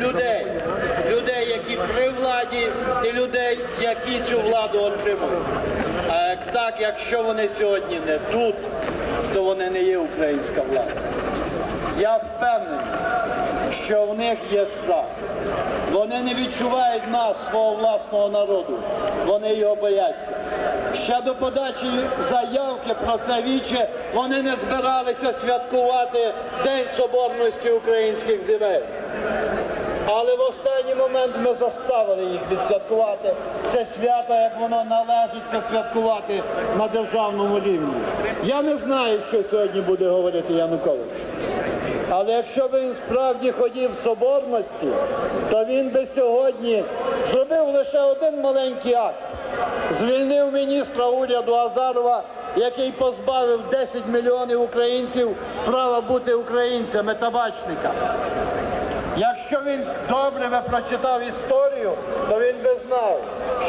людей. Людей, які при владі, і людей, які цю владу отримують. Так, якщо вони сьогодні не тут, то вони не є українська влада. Я впевнений, що в них є страх. Вони не відчувають нас, свого власного народу. Вони його бояться. Ще до подачі заявки про це віче вони не збиралися святкувати День Соборності українських земель. Але в останній момент ми заставили їх відсвяткувати це свято, як воно належить святкувати на державному рівні. Я не знаю, що сьогодні буде говорити Янукович. Але якщо б він справді хотів соборності, то він би сьогодні зробив лише один маленький акт. Звільнив міністра уряду Азарова, який позбавив 10 мільйонів українців права бути українцями табачника. Якщо він добре би прочитав історію, то він би знав,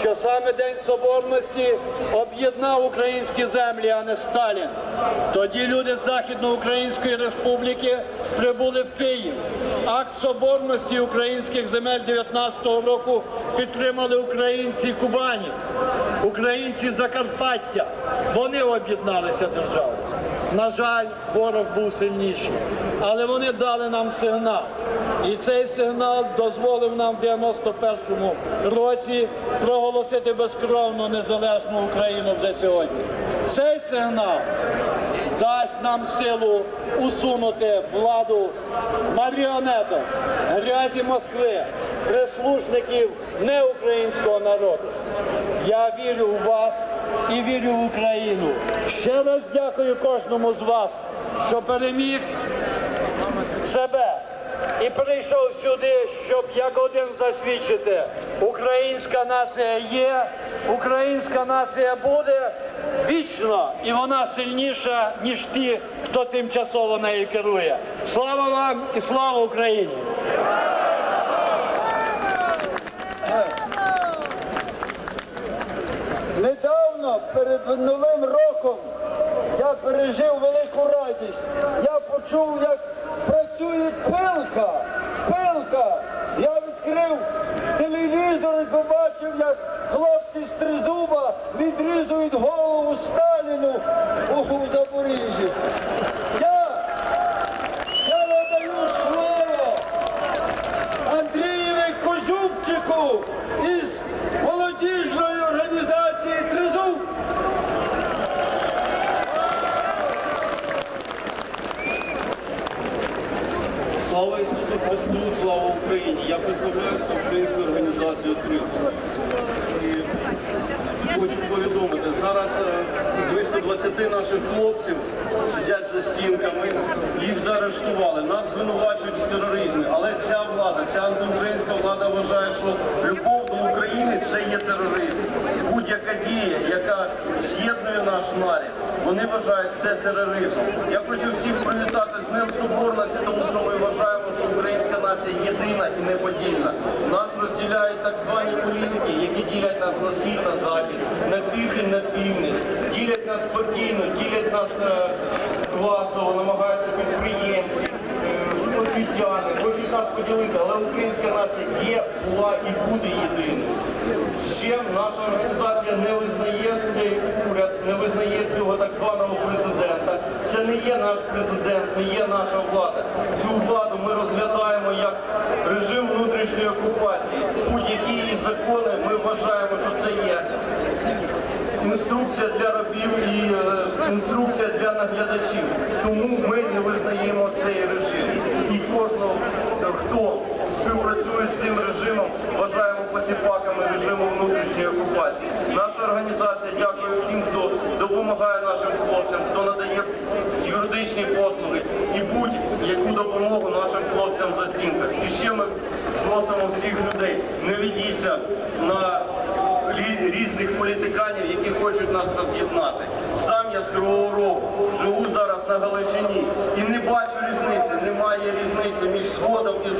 що саме День Соборності об'єднав українські землі, а не Сталін. Тоді люди Західноукраїнської республіки прибули в Київ. Акт соборності українських земель 19-го року підтримали українці Кубані, українці Закарпаття. Вони об'єдналися державою. На жаль, ворог був сильніший, але вони дали нам сигнал. І цей сигнал дозволив нам в 91-му році проголосити безкровну незалежну Україну вже сьогодні. Цей сигнал дасть нам силу усунути владу маріонеток, грязі Москви, прислужників неукраїнського народу. Я вірю в вас і вірю в Україну. Ще раз дякую кожному з вас, що переміг себе і прийшов сюди, щоб як один засвідчити, українська нація є, українська нація буде вічно, і вона сильніша, ніж ті, хто тимчасово нею керує. Слава вам і слава Україні! Як працює пилка. Пилка. Я відкрив телевізор і побачив, як хлопці з тризуба відрізують голову Сталіну у Запоріжжі. Я, я надаю слово Андрієві Козюбчику із Слава Ісусу Христу, слава Україні! Я представляю всеукраїнську організацію. І хочу повідомити, зараз е, близько 20 наших хлопців сидять за стінками, їх заарештували, нас звинувачують в тероризмі. Але ця влада, ця антиукраїнська влада вважає, що любов до України це є тероризм. Будь-яка дія, яка з'єднує наш нарід, вони вважають це тероризмом. Я хочу всіх привітати з Днем Соборності, тому що ми вважаємо, що українська нація єдина і. Нас розділяють так звані політики, які ділять нас на схід, на захід, на південь, на північ, ділять нас партійно, ділять нас е, класово, намагаються підприємці. е, Освітяни, хочуть нас поділити, але українська нація є, була і буде єдиною. Ще наша організація не визнає цей уряд, не визнає цього так званого президента. Це не є наш президент, не є наша влада. Цю владу ми розглядаємо як режим внутрішньої окупації. Будь-які її закони ми вважаємо, що це є інструкція для рабів і е, інструкція для наглядачів. Тому ми не визнаємо цей режим. І кожного, хто співпрацює з цим режимом, вважаємо посіпаками режиму внутрішньої окупації. Наша організація дякує всім, хто допомагає нашим хлопцям, хто надає послуги і будь-яку допомогу нашим хлопцям за стінках. І ще ми просимо всіх людей, не ведіться на різних політиканів, які хочуть нас роз'єднати. Сам я з Кривого Рогу, живу зараз на Галичині і не бачу різниці, немає різниці між Сходом і